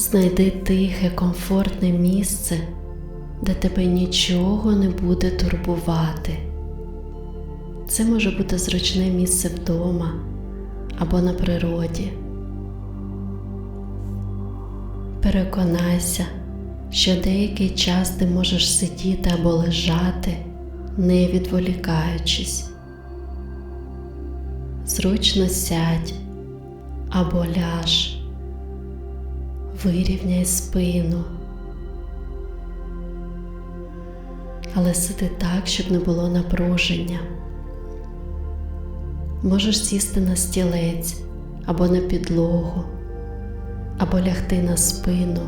Знайди тихе, комфортне місце, де тебе нічого не буде турбувати. Це може бути зручне місце вдома або на природі. Переконайся, що деякий час ти можеш сидіти або лежати, не відволікаючись. Зручно сядь або ляж, вирівняй спину, але сиди так, щоб не було напруження. Можеш сісти на стілець або на підлогу, або лягти на спину.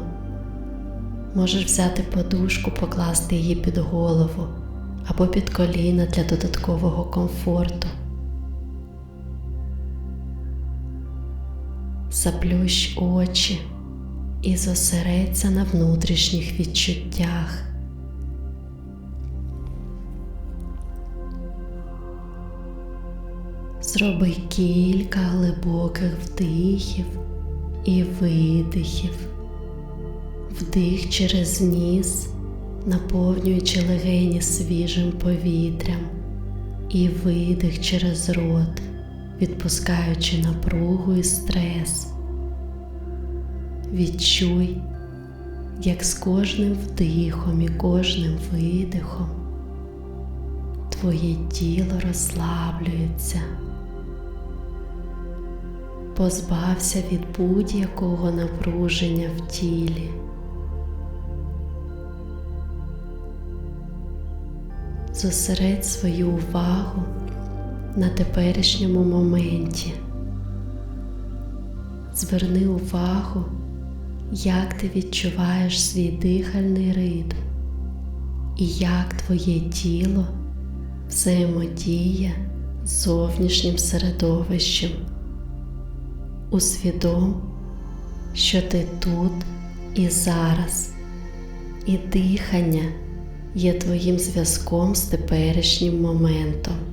Можеш взяти подушку, покласти її під голову або під коліна для додаткового комфорту. Заплющ очі і зосередься на внутрішніх відчуттях. Зроби кілька глибоких вдихів і видихів. Вдих через ніс, наповнюючи легені свіжим повітрям, і видих через рот, відпускаючи напругу і стрес. Відчуй, як з кожним вдихом і кожним видихом твоє тіло розслаблюється. Позбався від будь-якого напруження в тілі. Зосередь свою увагу на теперішньому моменті. Зверни увагу, як ти відчуваєш свій дихальний ритм і як твоє тіло взаємодіє з зовнішнім середовищем. Усвідом, що ти тут і зараз, і дихання є твоїм зв'язком з теперішнім моментом.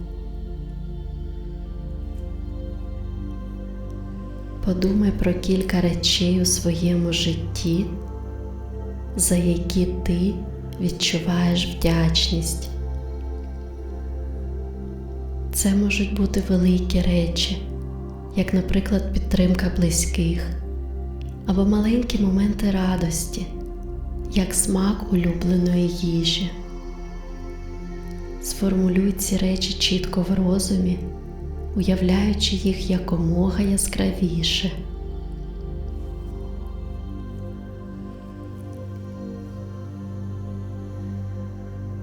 Подумай про кілька речей у своєму житті, за які ти відчуваєш вдячність. Це можуть бути великі речі, як, наприклад, підтримка близьких або маленькі моменти радості, як смак улюбленої їжі. Сформулюй ці речі чітко в розумі, уявляючи їх якомога яскравіше.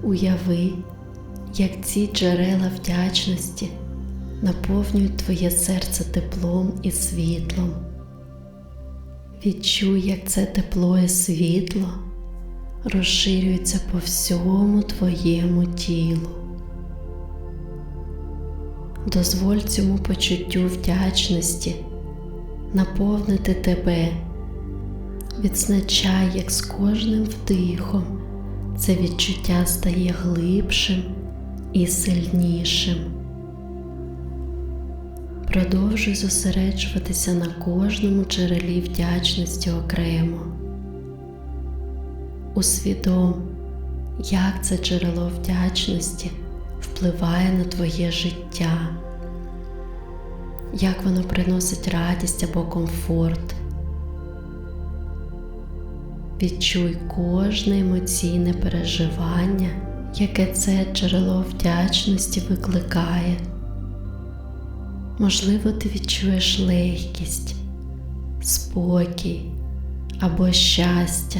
Уяви, як ці джерела вдячності наповнюють твоє серце теплом і світлом. Відчуй, як це тепло і світло розширюється по всьому твоєму тілу. Дозволь цьому почуттю вдячності наповнити тебе, відзначай, як з кожним вдихом це відчуття стає глибшим і сильнішим. Продовжуй зосереджуватися на кожному джерелі вдячності окремо. Усвідом, як це джерело вдячності впливає на твоє життя, як воно приносить радість або комфорт. Відчуй кожне емоційне переживання, яке це джерело вдячності викликає. Можливо, ти відчуєш легкість, спокій або щастя.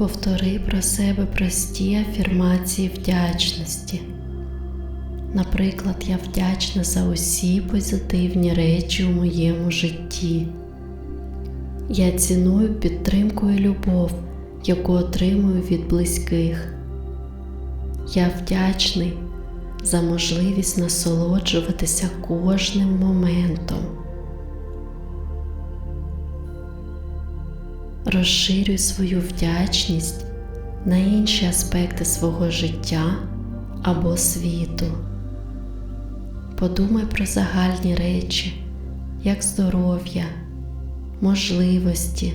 Повтори про себе прості афірмації вдячності. Наприклад, я вдячна за усі позитивні речі у моєму житті. Я ціную підтримку і любов, яку отримую від близьких. Я вдячний за можливість насолоджуватися кожним моментом. Розширюй свою вдячність на інші аспекти свого життя або світу. Подумай про загальні речі, як здоров'я, можливості,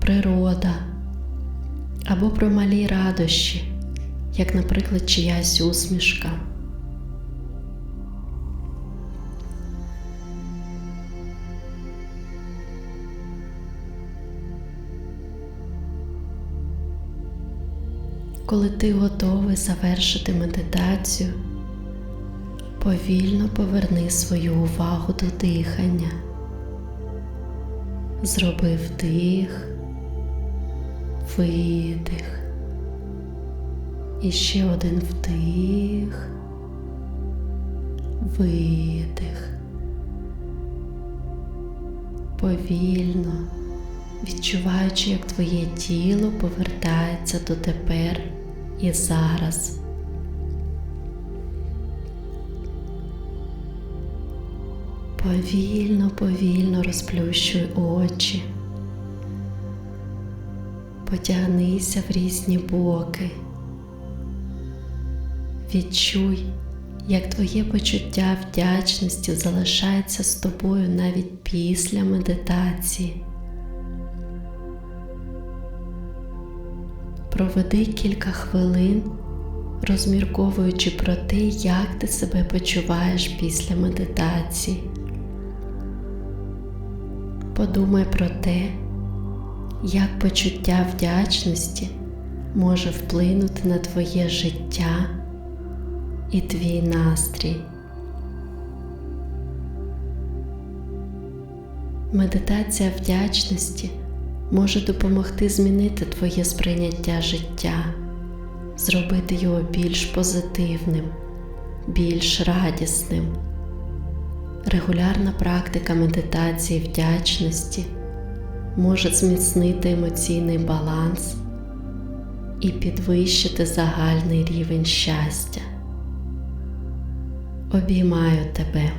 природа або про малі радощі, як, наприклад, чиясь усмішка. Коли ти готовий завершити медитацію, повільно поверни свою увагу до дихання. Зроби вдих, видих. І ще один вдих, видих. Повільно, відчуваючи, як твоє тіло повертається до тепер і зараз. Повільно, повільно розплющуй очі. Потягнися в різні боки. Відчуй, як твоє почуття вдячності залишається з тобою навіть після медитації. Проведи кілька хвилин, розмірковуючи про те, як ти себе почуваєш після медитації. Подумай про те, як почуття вдячності може вплинути на твоє життя і твій настрій. Медитація вдячності може допомогти змінити твоє сприйняття життя, зробити його більш позитивним, більш радісним. Регулярна практика медитації вдячності може зміцнити емоційний баланс і підвищити загальний рівень щастя. Обіймаю тебе.